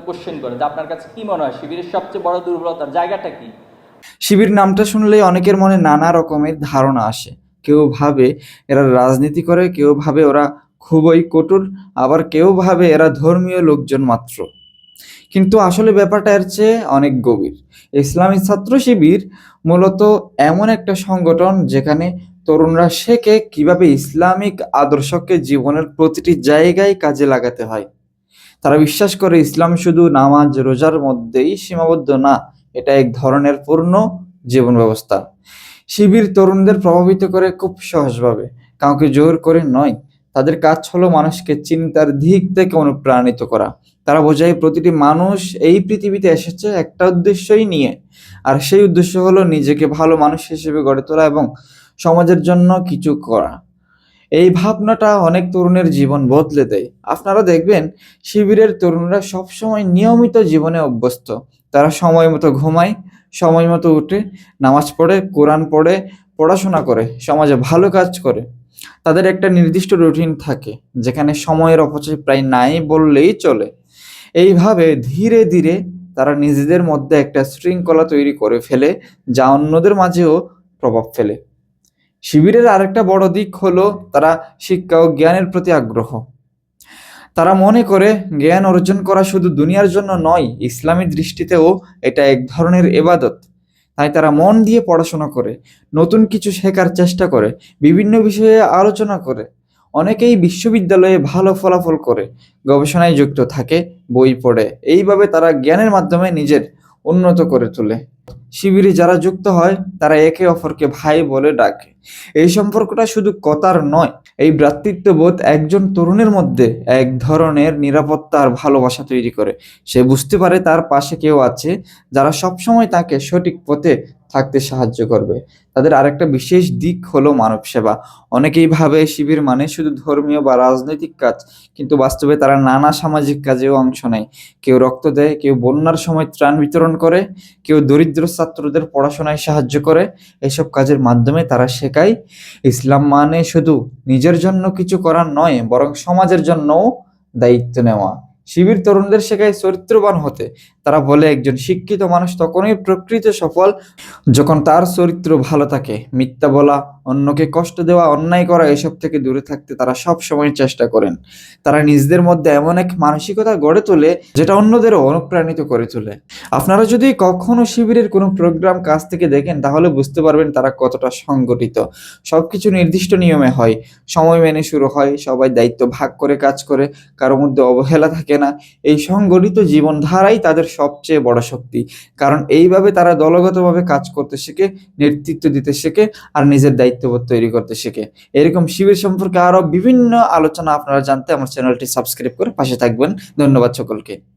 Question করে যে আপনার কাছে কি মনে হয়? শিবিরের সবচেয়ে বড় দুর্বলতার জায়গাটা কি? শিবির নামটা শুনলেই অনেকের মনে নানা রকমের ধারণা আসে। কেউ ভাবে এরা রাজনীতি করে, কেউ ভাবে ওরা খুবই কঠোর, আবার কেউ ভাবে এরা ধর্মীয় লোকজন মাত্র। কিন্তু আসলে ব্যাপারটা এর চেয়ে অনেক গভীর। ইসলামী ছাত্র শিবির মূলত এমন একটা সংগঠন যেখানে তরুণরা শেখে কীভাবে ইসলামিক আদর্শকে জীবনের প্রতিটি জায়গায় কাজে লাগাতে হয়। তারা বিশ্বাস করে ইসলাম শুধু নামাজ, রোজার মধ্যেই সীমাবদ্ধ না, এটা এক ধরনের পূর্ণ জীবন ব্যবস্থা। শিবির তরুণদের প্রভাবিত করে খুব সহজভাবে, কাউকে জোর করে নয়। তাদের কাজ হলো মানুষকে চিন্তার দিক থেকে অনুপ্রাণিত করা। তারা বোঝায় প্রতিটি মানুষ এই পৃথিবীতে এসেছে একটা উদ্দেশ্যই নিয়ে। আর সেই উদ্দেশ্য হলো নিজেকে ভালো মানুষ হিসেবে গড়ে তোলা এবং সমাজের জন্য কিছু করা। এই ভাবনাটা অনেক তরুণের জীবন বদলে দেয়। আপনারা দেখবেন, শিবিরের তরুণরা সবসময় নিয়মিত জীবনে অভ্যস্ত। তারা সময় মতো ঘুমায়, সময় মতো উঠে, নামাজ পড়ে, কোরআন পড়ে, পড়াশোনা করে, সমাজে ভালো কাজ করে। তাদের একটা নির্দিষ্ট রুটিন থাকে, যেখানে সময়ের অপচয় প্রায় নাই বললেই চলে। এইভাবে ধীরে ধীরে তারা নিজেদের মধ্যে একটা শৃঙ্খলা তৈরি করে ফেলে, যা অন্যদের মাঝেও প্রভাব ফেলে। শিবিরের আরেকটা বড় দিক হলো তারা শিক্ষা ও জ্ঞানের প্রতি আগ্রহ। তারা মনে করে জ্ঞান অর্জন করা শুধু দুনিয়ার জন্য নয়, ইসলামী দৃষ্টিতেও এটা এক ধরনের এবাদত। তাই তারা মন দিয়ে পড়াশোনা করে, নতুন কিছু শেখার চেষ্টা করে, বিভিন্ন বিষয়ে আলোচনা করে। অনেকেই বিশ্ববিদ্যালয়ে ভালো ফলাফল করে, গবেষণায় যুক্ত থাকে, বই পড়ে। এইভাবে তারা জ্ঞানের মাধ্যমে নিজের উন্নত করে তোলে। শিবিরে যারা যুক্ত হয়, তারা একে অপরকে ভাই বলে ডাকে। এই সম্পর্কটা শুধু কথার নয়, এই ভ্রাতৃত্ববোধ একজন তরুণের মধ্যে এক ধরনের নিরাপত্তা আর ভালোবাসা তৈরি করে। সে বুঝতে পারে তার পাশে কেউ আছে যারা সবসময় তাকে সঠিক পথে থাকতে সাহায্য করবে। তাদের আরেকটা বিশেষ দিক হলো মানব সেবা। অনেকেই ভাবে শিবির মানে শুধু ধর্মীয় বা রাজনৈতিক কাজ, কিন্তু বাস্তবে তারা নানা সামাজিক কাজেও অংশ নেয়। কেউ রক্ত দেয়, কেউ বন্যার সময় ত্রাণ বিতরণ করে, কেউ দরিদ্র ছাত্রদের পড়াশোনায় সাহায্য করে। এসব কাজের মাধ্যমে তারা শেখায় ইসলাম মানে শুধু নিজের জন্য কিছু করার নয় বরং সমাজের জন্যও দায়িত্ব নেওয়া। শিবির তরুণদের শেখায় চরিত্রবান হতে। তারা বলে, একজন শিক্ষিত মানুষ তখনই প্রকৃত সফল যখন তার চরিত্র ভালো থাকে। মিথ্যা বলা, অন্যকে কষ্ট দেওয়া, অন্যায় করা, এসব থেকে দূরে থাকতে তারা সব সময় চেষ্টা করেন। তারা নিজেদের মধ্যে এমন এক মানসিকতা গড়ে তোলে, যেটা অন্যদেরও অনুপ্রাণিত করে তোলে। আপনারা যদি কখনো শিবিরের কোনো প্রোগ্রাম কাজ থেকে দেখেন, তাহলে বুঝতে পারবেন তারা কতটা সংগঠিত। সবকিছু নির্দিষ্ট নিয়মে হয়। সময় মেনে শুরু হয়, সবাই দায়িত্ব ভাগ করে কাজ করে কারোর মধ্যে অবহেলা থাকে না। এই সংগঠিত জীবনধারাই তাদের সবচেয়ে বড় শক্তি। কারণ এইভাবে তারা দলগতভাবে কাজ করতে শেখে, নেতৃত্ব দিতে শেখে আর নিজের দায়িত্ববোধ তৈরি করতে শেখে। এরকম শিবির সম্পর্কে আরও বিভিন্ন আলোচনা আপনারা জানতে আমার চ্যানেলটি সাবস্ক্রাইব করে পাশে থাকবেন। ধন্যবাদ সকলকে।